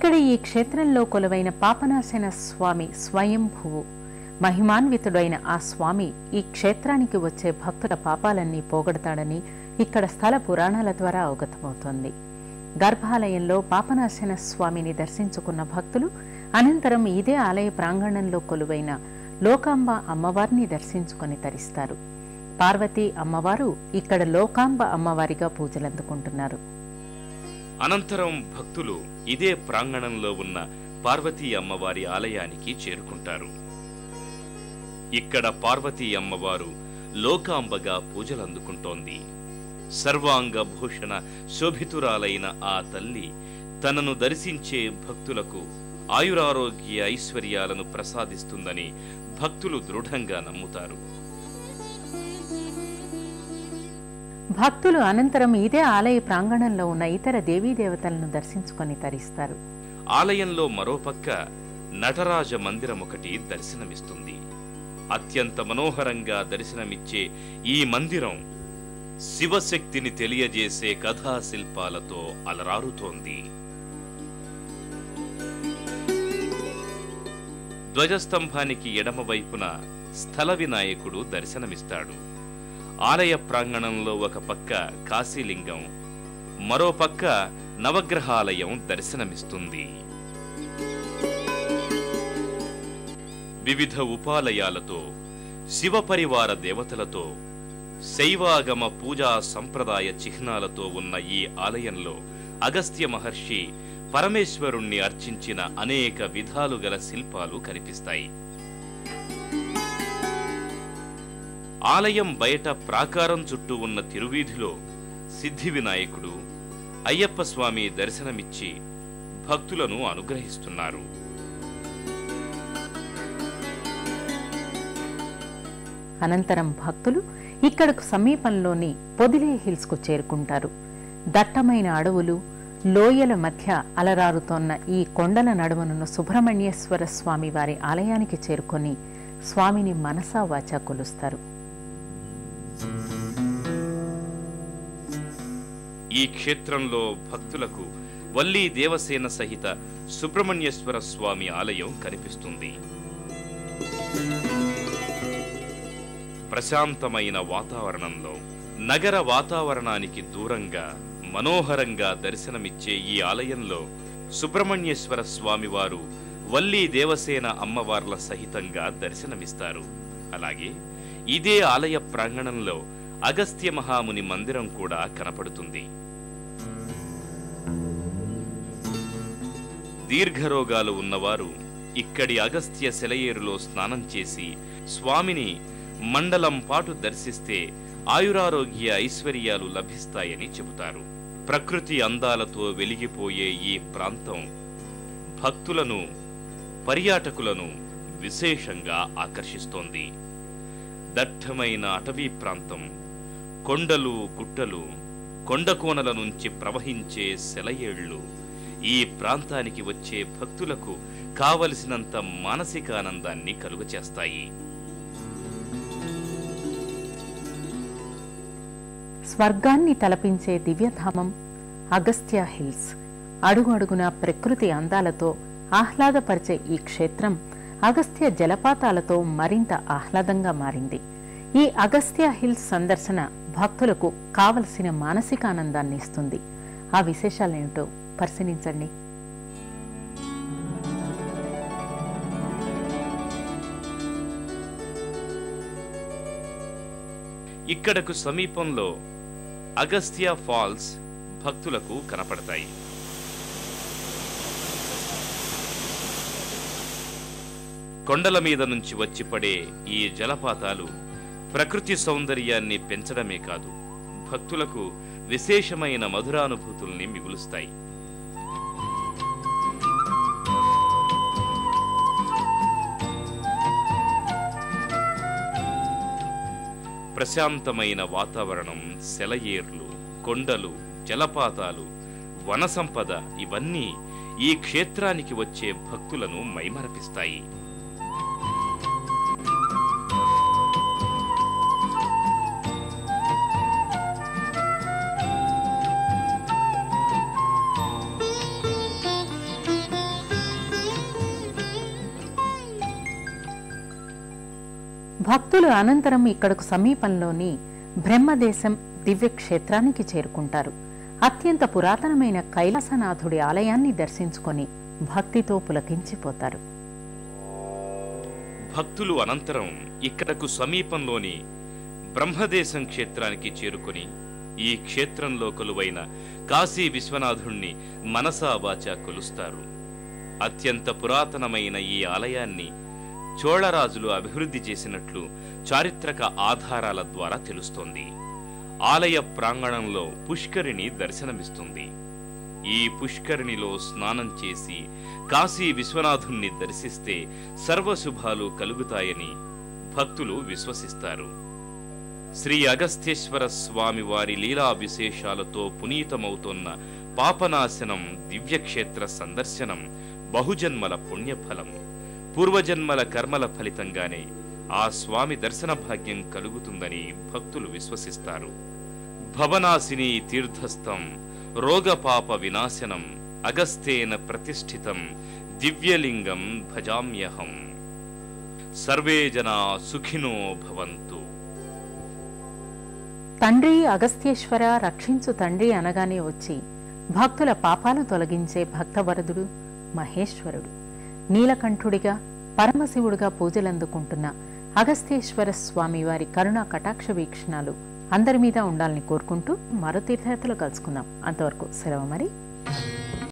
ఇక్కడ ఈ క్షేత్రంలో కొలువైన పాపనాశన స్వామి స్వయంభువు. మహిమాన్వితుడైన ఆ స్వామి ఈ క్షేత్రానికి వచ్చే భక్తుల పాపాలన్నీ పోగొడతాడని ఇక్కడ స్థల పురాణాల ద్వారా అవగతమవుతోంది. గర్భాలయంలో పాపనాశన స్వామిని దర్శించుకున్న భక్తులు అనంతరం ఇదే ఆలయ ప్రాంగణంలో కొలువైన లోకాంబ అమ్మవారిని దర్శించుకొని తరిస్తారు. పార్వతీ అమ్మవారు ఇక్కడ లోకాంబ అమ్మవారిగా పూజలందుకుంటున్నారు. అనంతరం భక్తులు ఇదే ప్రాంగణంలో ఉన్న పార్వతీ అమ్మవారి ఆలయానికి చేరుకుంటారు. ఇక్కడ పార్వతీ అమ్మవారు లోకాంబగా పూజలందుకుంటోంది. సర్వాంగ భూషణ శోభితురాలైన ఆ తల్లి తనను దర్శించే భక్తులకు ఆయురారోగ్య ఐశ్వర్యాలను ప్రసాదిస్తుందని భక్తులు దృఢంగా నమ్ముతారు. భక్తులు అనంతరం ఇదే ఆలయ ప్రాంగణంలో ఉన్న ఇతర దేవీ దేవతలను దర్శించుకొని తరిస్తారు. ఆలయంలో మరోపక్క నటరాజ మందిరం ఒకటి దర్శనమిస్తుంది. అత్యంత మనోహరంగా దర్శనమిచ్చే ఈ మందిరం శివశక్తిని తెలియజేసే కథా శిల్పాలతో అలరారుతోంది. ధ్వజస్తంభానికి ఎడమవైపున స్థల వినాయకుడు దర్శనమిస్తాడు. ఆలయ ప్రాంగణంలో ఒక పక్క కాశీలింగం మరో పక్క నవగ్రహాలయం దర్శనమిస్తుంది. వివిధ ఉపాలయాలతో శివపరివార దేవతలతో శైవాగమ పూజా సంప్రదాయ చిహ్నాలతో ఉన్న ఈ ఆలయంలో అగస్త్య మహర్షి పరమేశ్వరుణ్ణి అర్చించిన అనేక విధాలు గల శిల్పాలు కనిపిస్తాయి. ఆలయం బయట ప్రాకారం చుట్టూ ఉన్న తిరువీధిలో సిద్ధి వినాయకుడు అయ్యప్ప స్వామి దర్శనమిచ్చి భక్తులను అనుగ్రహిస్తున్నారు. అనంతరం భక్తులు ఇక్కడకు సమీపంలోని పొదిలే హిల్స్కు చేరుకుంటారు. దట్టమైన అడవులు లోయల మధ్య అలరారుతోన్న ఈ కొండల నడుమనున్న సుబ్రహ్మణ్యేశ్వర స్వామి వారి ఆలయానికి చేరుకొని స్వామిని మనసా వాచా కొలుస్తారు. ఈ క్షేత్రంలో భక్తులకు వల్లీ దేవసేన సహిత సుబ్రహ్మణ్యేశ్వర స్వామి ఆలయం కనిపిస్తుంది. ప్రశాంతమైన వాతావరణంలో నగర వాతావరణానికి దూరంగా మనోహరంగా దర్శనమిచ్చే ఈ ఆలయంలో సుబ్రహ్మణ్యేశ్వర స్వామివారు వల్లీ దేవసేన అమ్మవార్ల సహితంగా దర్శనమిస్తారు. అలాగే ఇదే ఆలయ ప్రాంగణంలో అగస్త్య మహాముని మందిరం కూడా కనపడుతుంది. దీర్ఘరోగాలు ఉన్నవారు ఇక్కడి అగస్త్య సెలయేరులో స్నానం చేసి స్వామిని మండలం పాటు దర్శిస్తే ఆయురారోగ్య ఐశ్వర్యాలు లభిస్తాయని చెబుతారు. ప్రకృతి అందాలతో వెలిగిపోయే ఈ ప్రాంతం భక్తులను పర్యాటకులను విశేషంగా ఆకర్షిస్తోంది. దట్టమైన అటవీ ప్రాంతం. కొండలు గుట్టలు కొండకోనల నుంచి ప్రవహించే సెలయేళ్ళు ఈ ప్రాంతానికి వచ్చే భక్తులకు కావలసినంత మానసిక ఆనందాన్ని కలుగచేస్తాయి. స్వర్గాన్ని తలపించే దివ్యధామం అగస్త్య హిల్స్. అడుగు అడుగున ప్రకృతి అందాలతో ఆహ్లాదపరిచే ఈ క్షేత్రం అగస్త్య జలపాతాలతో మరింత ఆహ్లాదంగా మారింది. ఈ అగస్త్య హిల్స్ సందర్శన భక్తులకు కావలసిన మానసికానందాన్ని ఇస్తుంది. ఆ విశేషాలేమిటో పరిశీలించండి. ఇక్కడకు సమీపంలో అగస్త్య ఫాల్స్ భక్తులకు కనపడతాయి. కొండల మీద నుంచి వచ్చి పడే ఈ జలపాతాలు ప్రకృతి సౌందర్యాన్ని పెంచడమే కాదు భక్తులకు విశేషమైన మధురానుభూతుల్ని మిగులుస్తాయి. ప్రశాంతమైన వాతావరణం సెలయేర్లు కొండలు జలపాతాలు వన సంపద ఇవన్నీ ఈ క్షేత్రానికి వచ్చే భక్తులను మైమరపిస్తాయి. భక్తులు అనంతరం ఇక్కడకు సమీపంలోని బ్రహ్మదేశం దివ్యక్షేత్రానికి చేరుకుంటారు. అత్యంత పురాతనమైన కైలాసనాథుడి ఆలయాన్ని దర్శించుకొని భక్తితో పులకించిపోతారు. భక్తులు అనంతరం ఇక్కడకు సమీపంలోని బ్రహ్మదేశం క్షేత్రానికి చేరుకుని ఈ క్షేత్రంలో కొలువైన కాశీ విశ్వనాథుణ్ణి మనసావాచా కొలుస్తారు. అత్యంత పురాతనమైన ఈ ఆలయాన్ని చోళరాజులు అభివృద్ధి చేసినట్లు చారిత్రక ఆధారాల ద్వారా తెలుస్తోంది. ఆలయ ప్రాంగణంలో పుష్కరిణి దర్శనమిస్తుంది. ఈ పుష్కరిణిలో స్నానం చేసి కాశీ విశ్వనాథుణ్ణి దర్శిస్తే సర్వశుభాలు కలుగుతాయని భక్తులు విశ్వసిస్తారు. శ్రీ అగస్త్యేశ్వర స్వామి వారి లీలా విశేషాలతో పునీతమవుతున్న పాపనాశనం దివ్యక్షేత్ర సందర్శనం బహుజన్మల పుణ్యఫలం. పూర్వజన్మల కర్మల ఫలితంగానే ఆ స్వామి దర్శన భాగ్యం కలుగుతుందని భక్తులు విశ్వసిస్తారు. భవనాశిని తీర్థస్థం రోగపాప వినాశనం అగస్తేన ప్రతిష్ఠితం దివ్యలింగం భజామ్యహం. సర్వే జనా సుఖినో భవంతు. తండ్రి అగస్త్యేశ్వర రక్షించు తండ్రి అనగానే వచ్చి భక్తుల పాపాలు తొలగించే భక్తవరదుడు మహేశ్వరుడు. నీలకంఠుడిగా పరమశివుడిగా పూజలందుకుంటున్న అగస్తేశ్వర స్వామి వారి కరుణా కటాక్ష వీక్షణాలు అందరి మీద ఉండాలని కోరుకుంటూ మరో తీర్థయాత్రలో కలుసుకుందాం. అంతవరకు సెలవు మరి.